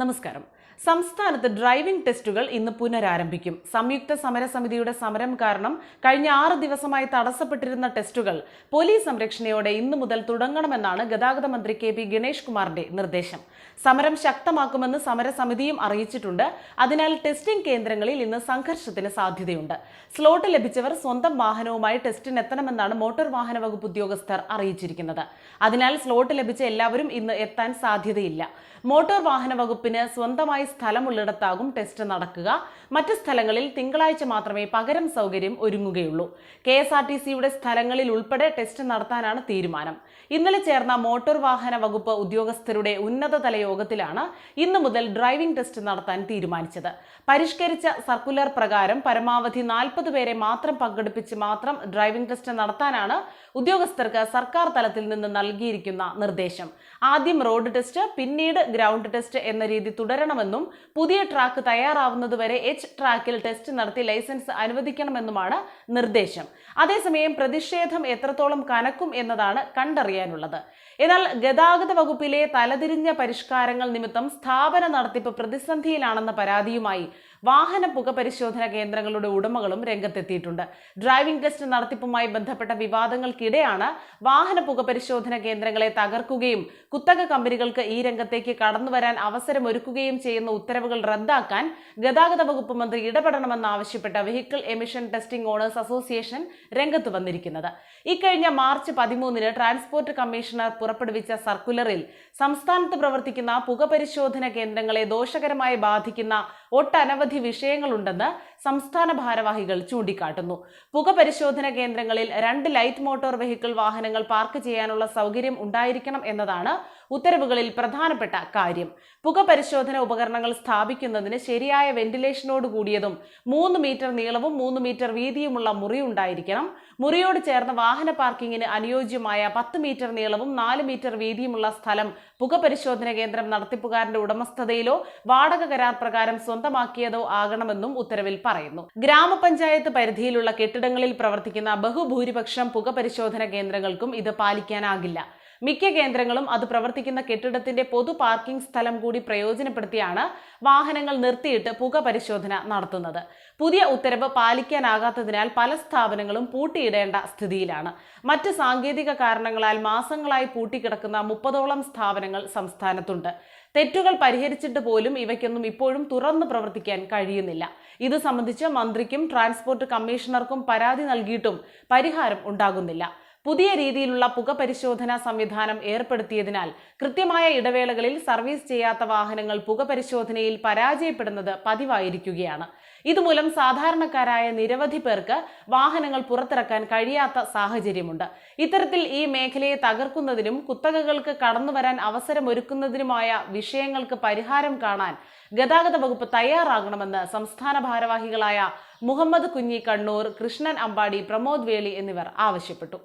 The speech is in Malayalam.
നമസ്കാരം. സംസ്ഥാനത്ത് ഡ്രൈവിംഗ് ടെസ്റ്റുകൾ ഇന്ന് പുനരാരംഭിക്കും. സംയുക്ത സമരസമിതിയുടെ സമരം കാരണം കഴിഞ്ഞ ആറ് ദിവസമായി തടസ്സപ്പെട്ടിരുന്ന ടെസ്റ്റുകൾ പോലീസ് സംരക്ഷണയോടെ ഇന്നു മുതൽ തുടങ്ങണമെന്നാണ് ഗതാഗത മന്ത്രി കെ പി ഗണേഷ് കുമാറിന്റെ നിർദ്ദേശം. സമരം ശക്തമാക്കുമെന്ന് സമരസമിതിയും അറിയിച്ചിട്ടുണ്ട്. അതിനാൽ ടെസ്റ്റിംഗ് കേന്ദ്രങ്ങളിൽ ഇന്ന് സംഘർഷത്തിന് സാധ്യതയുണ്ട്. സ്ലോട്ട് ലഭിച്ചവർ സ്വന്തം വാഹനവുമായി ടെസ്റ്റിനെത്തണമെന്നാണ് മോട്ടോർ വാഹന വകുപ്പ് ഉദ്യോഗസ്ഥർ അറിയിച്ചിരിക്കുന്നത്. അതിനാൽ സ്ലോട്ട് ലഭിച്ച എല്ലാവരും ഇന്ന് എത്താൻ സാധ്യതയില്ല. മോട്ടോർ വാഹന വകുപ്പിന് സ്വന്തമായി സ്ഥലമുള്ളിടത്താകും ടെസ്റ്റ് നടക്കുക. മറ്റ് സ്ഥലങ്ങളിൽ തിങ്കളാഴ്ച മാത്രമേ പകരം സൗകര്യം ഒരുങ്ങുകയുള്ളൂ. കെ എസ് ആർ ടി സിയുടെ സ്ഥലങ്ങളിൽ ഉൾപ്പെടെ ടെസ്റ്റ് നടത്താനാണ് തീരുമാനം. ഇന്നലെ ചേർന്ന മോട്ടോർ വാഹന വകുപ്പ് ഉദ്യോഗസ്ഥരുടെ ഉന്നതതല യോഗത്തിലാണ് ഇന്നു മുതൽ ഡ്രൈവിംഗ് ടെസ്റ്റ് നടത്താൻ തീരുമാനിച്ചത്. പരിഷ്കരിച്ച സർക്കുലർ പ്രകാരം പരമാവധി നാൽപ്പത് പേരെ മാത്രം പങ്കെടുപ്പിച്ച് മാത്രം ഡ്രൈവിംഗ് ടെസ്റ്റ് നടത്താനാണ് ഉദ്യോഗസ്ഥർക്ക് സർക്കാർ തലത്തിൽ നിന്ന് നൽകിയിരിക്കുന്ന നിർദ്ദേശം. ആദ്യം റോഡ് ടെസ്റ്റ് പിന്നീട് ഗ്രൗണ്ട് ടെസ്റ്റ് എന്ന രീതി തുടരണമെന്നും പുതിയ ട്രാക്ക് തയ്യാറാവുന്നതുവരെ എച്ച് ട്രാക്കിൽ ടെസ്റ്റ് നടത്തി ലൈസൻസ് അനുവദിക്കണമെന്നുമാണ് നിർദ്ദേശം. അതേസമയം പ്രതിഷേധം എത്രത്തോളം കനക്കും എന്നതാണ് കണ്ടറിയാനുള്ളത്. എന്നാൽ ഗതാഗത വകുപ്പിലെ തലതിരിഞ്ഞ പരിഷ്കാരങ്ങൾ നിമിത്തം സ്ഥാപന നടത്തിപ്പ് പ്രതിസന്ധിയിലാണെന്ന പരാതിയുമായി വാഹന പുക പരിശോധന കേന്ദ്രങ്ങളുടെ ഉടമകളും രംഗത്തെത്തിയിട്ടുണ്ട്. ഡ്രൈവിംഗ് ടെസ്റ്റ് നടത്തിപ്പുമായി ബന്ധപ്പെട്ട വിവാദങ്ങൾക്കിടെയാണ് വാഹന പുക പരിശോധന കേന്ദ്രങ്ങളെ തകർക്കുകയും കുത്തക കമ്പനികൾക്ക് ഈ രംഗത്തേക്ക് കടന്നുവരാൻ അവസരമൊരുക്കുകയും ചെയ്യുന്ന ഉത്തരവുകൾ റദ്ദാക്കാൻ ഗതാഗത വകുപ്പ് മന്ത്രി ഇടപെടണമെന്നാവശ്യപ്പെട്ട vehicle emission testing owners association രംഗത്ത് വന്നിരിക്കുന്നത്. ഇക്കഴിഞ്ഞ മാർച്ച് പതിമൂന്നിന് ട്രാൻസ്പോർട്ട് കമ്മീഷണർ പുറപ്പെടുവിച്ച സർക്കുലറിൽ സംസ്ഥാനത്ത് പ്രവർത്തിക്കുന്ന പുക പരിശോധന കേന്ദ്രങ്ങളെ ദോഷകരമായി ബാധിക്കുന്ന ഒട്ടനവധി വിഷയങ്ങളുണ്ടെന്ന് സംസ്ഥാന ഭാരവാഹികൾ ചൂണ്ടിക്കാട്ടുന്നു. പുക പരിശോധന കേന്ദ്രങ്ങളിൽ രണ്ട് ലൈറ്റ് മോട്ടോർ വെഹിക്കിൾ വാഹനങ്ങൾ പാർക്ക് ചെയ്യാനുള്ള സൗകര്യം ഉണ്ടായിരിക്കണം എന്നതാണ് ഉത്തരവുകളിൽ പ്രധാനപ്പെട്ട കാര്യം. പുക പരിശോധന ഉപകരണങ്ങൾ സ്ഥാപിക്കുന്നതിന് ശരിയായ വെന്റിലേഷനോട് കൂടിയതും മൂന്ന് മീറ്റർ നീളവും മൂന്ന് മീറ്റർ വീതിയുമുള്ള മുറി ഉണ്ടായിരിക്കണം. മുറിയോട് ചേർന്ന് വാഹന പാർക്കിങ്ങിന് അനുയോജ്യമായ പത്ത് മീറ്റർ നീളവും നാല് മീറ്റർ വീതിയുമുള്ള സ്ഥലം പുക പരിശോധന കേന്ദ്രം നടത്തിപ്പുകാരന്റെ ഉടമസ്ഥതയിലോ വാടക കരാർ പ്രകാരം സ്വന്തമാക്കിയതോ ആകണമെന്നും ഉത്തരവിൽ പറയുന്നു. ഗ്രാമപഞ്ചായത്ത് പരിധിയിലുള്ള കെട്ടിടങ്ങളിൽ പ്രവർത്തിക്കുന്ന ബഹുഭൂരിപക്ഷം പുക പരിശോധന കേന്ദ്രങ്ങൾക്കും ഇത് പാലിക്കാനാകില്ല. മിക്ക കേന്ദ്രങ്ങളും അത് പ്രവർത്തിക്കുന്ന കെട്ടിടത്തിന്റെ പൊതു പാർക്കിംഗ് സ്ഥലം കൂടി പ്രയോജനപ്പെടുത്തിയാണ് വാഹനങ്ങൾ നിർത്തിയിട്ട് പുക പരിശോധന നടത്തുന്നത്. പുതിയ ഉത്തരവ് പാലിക്കാനാകാത്തതിനാൽ പല സ്ഥാപനങ്ങളും പൂട്ടിയിടേണ്ട സ്ഥിതിയിലാണ്. മറ്റ് സാങ്കേതിക കാരണങ്ങളാൽ മാസങ്ങളായി പൂട്ടിക്കിടക്കുന്ന മുപ്പതോളം സ്ഥാപനങ്ങൾ സംസ്ഥാനത്തുണ്ട്. തെറ്റുകൾ പരിഹരിച്ചിട്ട് പോലും ഇവയ്ക്കൊന്നും ഇപ്പോഴും തുറന്നു പ്രവർത്തിക്കാൻ കഴിയുന്നില്ല. ഇത് സംബന്ധിച്ച് മന്ത്രിക്കും ട്രാൻസ്പോർട്ട് കമ്മീഷണർക്കും പരാതി നൽകിയിട്ടും പരിഹാരം ഉണ്ടാകുന്നില്ല. പുതിയ രീതിയിലുള്ള പുക പരിശോധനാ സംവിധാനം ഏർപ്പെടുത്തിയതിനാൽ കൃത്യമായ ഇടവേളകളിൽ സർവീസ് ചെയ്യാത്ത വാഹനങ്ങൾ പുക പരിശോധനയിൽ പരാജയപ്പെടുന്നത് പതിവായിരിക്കുകയാണ്. ഇതുമൂലം സാധാരണക്കാരായ നിരവധി പേർക്ക് വാഹനങ്ങൾ പുറത്തിറക്കാൻ കഴിയാത്ത സാഹചര്യമുണ്ട്. ഇത്തരത്തിൽ ഈ മേഖലയെ തകർക്കുന്നതിനും കുത്തകകൾക്ക് കടന്നുവരാൻ അവസരമൊരുക്കുന്നതിനുമായ വിഷയങ്ങൾക്ക് പരിഹാരം കാണാൻ ഗതാഗത വകുപ്പ് തയ്യാറാകണമെന്ന് സംസ്ഥാന ഭാരവാഹികളായ മുഹമ്മദ് കുഞ്ഞി കണ്ണൂർ കൃഷ്ണൻ അമ്പാടി പ്രമോദ് വേളി എന്നിവർ ആവശ്യപ്പെട്ടു.